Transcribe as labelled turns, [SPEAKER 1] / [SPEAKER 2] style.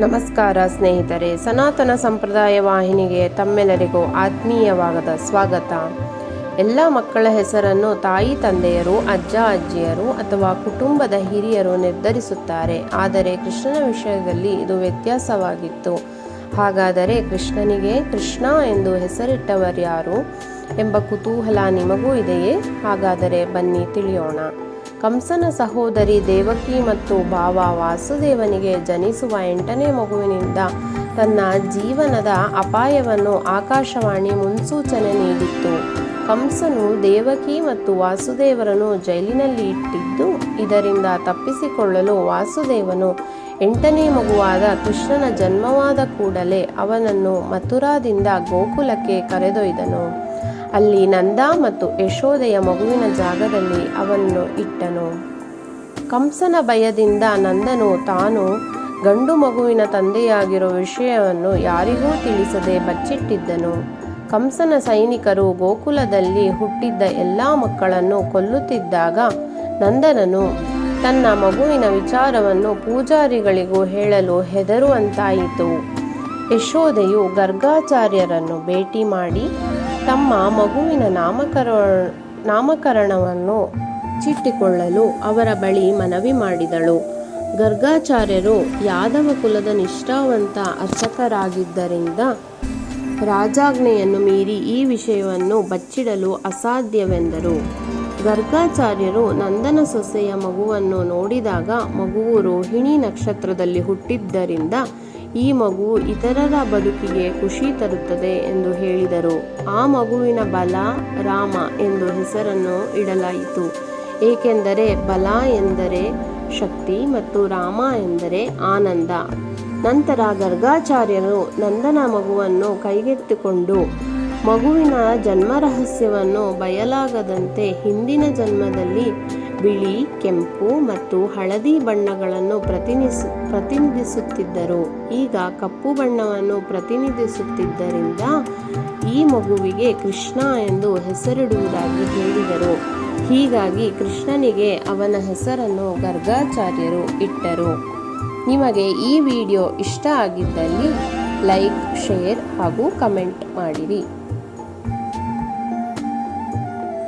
[SPEAKER 1] ನಮಸ್ಕಾರ ಸ್ನೇಹಿತರೆ, ಸನಾತನ ಸಂಪ್ರದಾಯ ವಾಹಿನಿಗೆ ತಮ್ಮೆಲ್ಲರಿಗೂ ಆತ್ಮೀಯವಾದ ಸ್ವಾಗತ. ಎಲ್ಲ ಮಕ್ಕಳ ಹೆಸರನ್ನು ತಾಯಿ, ತಂದೆಯರು, ಅಜ್ಜ, ಅಜ್ಜಿಯರು ಅಥವಾ ಕುಟುಂಬದ ಹಿರಿಯರು ನಿರ್ಧರಿಸುತ್ತಾರೆ. ಆದರೆ ಕೃಷ್ಣನ ವಿಷಯದಲ್ಲಿ ಇದು ವ್ಯತ್ಯಾಸವಾಗಿತ್ತು. ಹಾಗಾದರೆ ಕೃಷ್ಣನಿಗೆ ಕೃಷ್ಣ ಎಂದು ಹೆಸರಿಟ್ಟವರ್ಯಾರು ಎಂಬ ಕುತೂಹಲ ನಿಮಗೂ ಇದೆಯೇ? ಹಾಗಾದರೆ ಬನ್ನಿ ತಿಳಿಯೋಣ. ಕಂಸನ ಸಹೋದರಿ ದೇವಕಿ ಮತ್ತು ಭಾವ ವಾಸುದೇವನಿಗೆ ಜನಿಸುವ ಎಂಟನೇ ಮಗುವಿನಿಂದ ತನ್ನ ಜೀವನದ ಅಪಾಯವನ್ನು ಆಕಾಶವಾಣಿ ಮುನ್ಸೂಚನೆ ನೀಡಿತ್ತು. ಕಂಸನು ದೇವಕಿ ಮತ್ತು ವಾಸುದೇವರನ್ನು ಜೈಲಿನಲ್ಲಿ ಇಟ್ಟಿದ್ದು, ಇದರಿಂದ ತಪ್ಪಿಸಿಕೊಳ್ಳಲು ವಾಸುದೇವನು ಎಂಟನೇ ಮಗುವಾದ ಕೃಷ್ಣನ ಜನ್ಮವಾದ ಕೂಡಲೇ ಅವನನ್ನು ಮಥುರಾದಿಂದ ಗೋಕುಲಕ್ಕೆ ಕರೆದೊಯ್ದನು. ಅಲ್ಲಿ ನಂದ ಮತ್ತು ಯಶೋದೆಯ ಮಗುವಿನ ಜಾಗದಲ್ಲಿ ಅವನ್ನು ಇಟ್ಟನು. ಕಂಸನ ಭಯದಿಂದ ನಂದನು ತಾನು ಗಂಡು ಮಗುವಿನ ತಂದೆಯಾಗಿರೋ ವಿಷಯವನ್ನು ಯಾರಿಗೂ ತಿಳಿಸದೆ ಬಚ್ಚಿಟ್ಟಿದ್ದನು. ಕಂಸನ ಸೈನಿಕರು ಗೋಕುಲದಲ್ಲಿ ಹುಟ್ಟಿದ್ದ ಎಲ್ಲ ಮಕ್ಕಳನ್ನು ಕೊಲ್ಲುತ್ತಿದ್ದಾಗ ನಂದನನು ತನ್ನ ಮಗುವಿನ ವಿಚಾರವನ್ನು ಪೂಜಾರಿಗಳಿಗೂ ಹೇಳಲು ಹೆದರುವಂತಾಯಿತು. ಯಶೋದೆಯು ಗರ್ಗಾಚಾರ್ಯರನ್ನು ಭೇಟಿ ಮಾಡಿ ತಮ್ಮ ಮಗುವಿನ ನಾಮಕರ ನಾಮಕರಣವನ್ನು ಚಿಟ್ಟಿಕೊಳ್ಳಲು ಅವರ ಬಳಿ ಮನವಿ ಮಾಡಿದಳು. ಗರ್ಗಾಚಾರ್ಯರು ಯಾದವ ಕುಲದ ನಿಷ್ಠಾವಂತ ಅರ್ಚಕರಾಗಿದ್ದರಿಂದ ರಾಜಾಜ್ಞೆಯನ್ನು ಮೀರಿ ಈ ವಿಷಯವನ್ನು ಬಚ್ಚಿಡಲು ಅಸಾಧ್ಯವೆಂದರು. ಗರ್ಗಾಚಾರ್ಯರು ನಂದನ ಸೊಸೆಯ ಮಗುವನ್ನು ನೋಡಿದಾಗ ಮಗುವು ರೋಹಿಣಿ ನಕ್ಷತ್ರದಲ್ಲಿ ಹುಟ್ಟಿದ್ದರಿಂದ ಈ ಮಗು ಇತರರ ಬದುಕಿಗೆ ಖುಷಿ ತರುತ್ತದೆ ಎಂದು ಹೇಳಿದರು. ಆ ಮಗುವಿನ ಬಲ ರಾಮ ಎಂದು ಹೆಸರನ್ನು ಇಡಲಾಯಿತು. ಏಕೆಂದರೆ ಬಲ ಎಂದರೆ ಶಕ್ತಿ ಮತ್ತು ರಾಮ ಎಂದರೆ ಆನಂದ. ನಂತರ ಗರ್ಗಾಚಾರ್ಯರು ನಂದನ ಮಗುವನ್ನು ಕೈಗೆತ್ತಿಕೊಂಡು ಮಗುವಿನ ಜನ್ಮ ರಹಸ್ಯವನ್ನು ಬಯಲಾಗದಂತೆ ಹಿಂದಿನ ಜನ್ಮದಲ್ಲಿ ಬಿಳಿ, ಕೆಂಪು ಮತ್ತು ಹಳದಿ ಬಣ್ಣಗಳನ್ನು ಪ್ರತಿನಿಸ್, ಪ್ರತಿನಿಧಿಸುತ್ತಿದ್ದರು. ಈಗ ಕಪ್ಪು ಬಣ್ಣವನ್ನು ಪ್ರತಿನಿಧಿಸುತ್ತಿದ್ದರಿಂದ ಈ ಮಗುವಿಗೆ ಕೃಷ್ಣ ಎಂದು ಹೆಸರಿಡುವುದಾಗಿ ಹೇಳಿದರು. ಹೀಗಾಗಿ ಕೃಷ್ಣನಿಗೆ ಅವನ ಹೆಸರನ್ನು ಗರ್ಗಾಚಾರ್ಯರು ಇಟ್ಟರು. ನಿಮಗೆ ಈ ವಿಡಿಯೋ ಇಷ್ಟ ಆಗಿದ್ದಲ್ಲಿ ಲೈಕ್, ಶೇರ್ ಹಾಗೂ ಕಮೆಂಟ್ ಮಾಡಿರಿ.